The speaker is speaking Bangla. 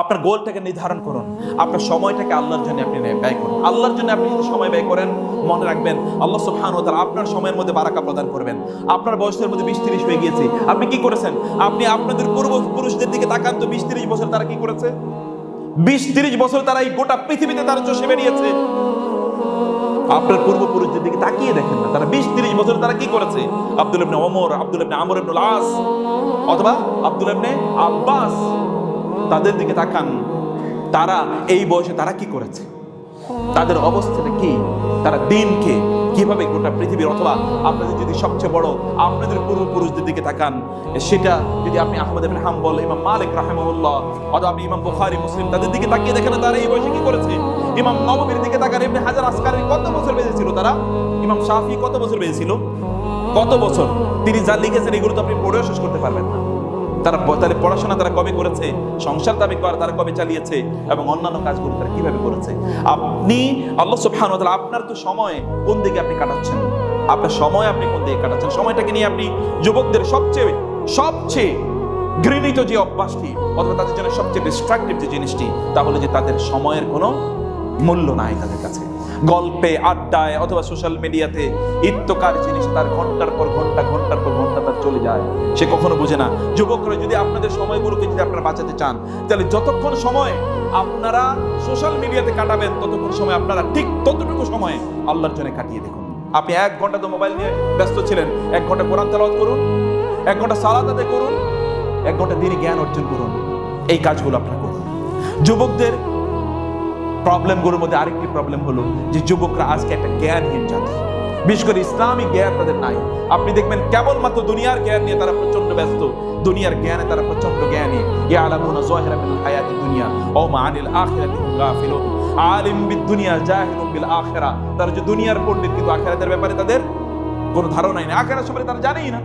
আপনার গোলটাকে নির্ধারণ করুন। আপনার সময়টাকে আল্লাহর জন্য আপনি ব্যয় করুন। আল্লাহর জন্য আপনি যদি সময় ব্যয় করেন, মনে রাখবেন, আল্লাহ সুবহান ও তাআলা আপনার সময়ের মধ্যে বারাকা প্রদান করবেন। আপনার বয়সের মধ্যে বিশ তিরিশ হয়ে গিয়েছে। আপনি কি করেছেন? আপনি আপনাদের পূর্বপুরুষদের দিকে তাকান তো বিশ তিরিশ বছর তারা কি করেছে? বিশ তিরিশ বছর তারা এই গোটা পৃথিবীতে তারা চষে বেরিয়েছে আপনার পূর্বপুরুষদের দিকে তাকিয়ে দেখেন না। তারা বিশ তিরিশ বছর তারা কি করেছে? আব্দুল ইবনে ওমর, আব্দুল ইবনে আমর ইবনুল আস, অথবা আব্দুল ইবনে আব্বাস। তাদের দিকে তাকান। তারা এই বয়সে তারা কি করেছে? তাদের অবস্থাটা কি? তারা দিনকে কীভাবে গোটা পৃথিবীর অথবা আপনাদের যদি সবচেয়ে বড় আপনাদের পূর্বপুরুষদের দিকে তাকান, সেটা যদি আপনি আহমদ ইবনে হাম্বল, ইমাম মালিক রাহিমাহুল্লাহ অথবা আপনি ইমাম বুখারী, মুসলিম, তাদের দিকে তাকিয়ে দেখেন তারা এই বয়সে কি করেছে? ইমাম নবমীর দিকে তাকান, ইবনে হাজার আসকারী কত বছর বেঁচেছিল তারা? ইমাম শাফি কত বছর বেঁচেছিল কত বছর? তিনি যা লিখেছেন, এগুলো তো আপনি পড়েও শেষ করতে পারবেন না। তারা তাহলে পড়াশোনা তারা কবে করেছে, সংসার দাবি করা তারা কবে চালিয়েছে এবং অন্যান্য কাজগুলো তারা কীভাবে করেছে? আপনি, আল্লাহ তাআলা আপনার তো সময় কোন দিকে আপনি কাটাচ্ছেন? আপনার সময় আপনি কোন দিকে কাটাচ্ছেন? সময়টাকে নিয়ে আপনি যুবকদের সবচেয়ে সবচেয়ে ঘৃণিত যে অভ্যাসটি অথবা তাদের জন্য সবচেয়ে ডিস্ট্রাকটিভ যে জিনিসটি, তাহলে যে তাদের সময়ের কোনো মূল্য নাই তাদের কাছে। গল্পে, আড্ডায় অথবা সোশ্যাল মিডিয়াতে ইত্যকার জিনিস তার ঘণ্টার পর ঘণ্টা, ঘণ্টার পর ঘণ্টা তার চলে যায়। সে কখনো বোঝে না। যুবকরা যদি আপনাদের সময়গুলোকে যদি আপনারা বাঁচাতে চান, তাহলে যতক্ষণ সময় আপনারা সোশ্যাল মিডিয়াতে কাটাবেন, ততক্ষণ সময় আপনারা ঠিক ততটুকু সময় আল্লাহর জন্য কাটিয়ে দেখুন। আপনি এক ঘণ্টা তো মোবাইল নিয়ে ব্যস্ত ছিলেন। এক ঘণ্টা কোরআন তেলাওয়াত করুন, এক ঘণ্টা সালাত আদায় করুন, এক ঘণ্টা দিনই জ্ঞান অর্জন করুন। এই কাজগুলো আপনারা করুন। যুবকদের প্রবলেমগুলোর মধ্যে আরেকটি প্রবলেম হলো যে যুবকরা আজকে একটা জ্ঞানহীন জাতি। বিশেষ করে ইসলামী জ্ঞান তাদের নাই। আপনি দেখবেন কেবলমাত্র দুনিয়ার জ্ঞান নিয়ে তারা প্রচণ্ড ব্যস্ত। দুনিয়ার জ্ঞানে তারা প্রচণ্ড জ্ঞানী। মিনাল হায়াতি দুনিয়া ও গাফিলুন। আলিম বিদ দুনিয়া জাহিলুম বিল আখিরা। তারা যে দুনিয়ার পণ্ডিত, কিন্তু আখিরাতের ব্যাপারে তাদের কোনো ধারণাই নেই। আখিরাত সম্পর্কে তারা জানেই না।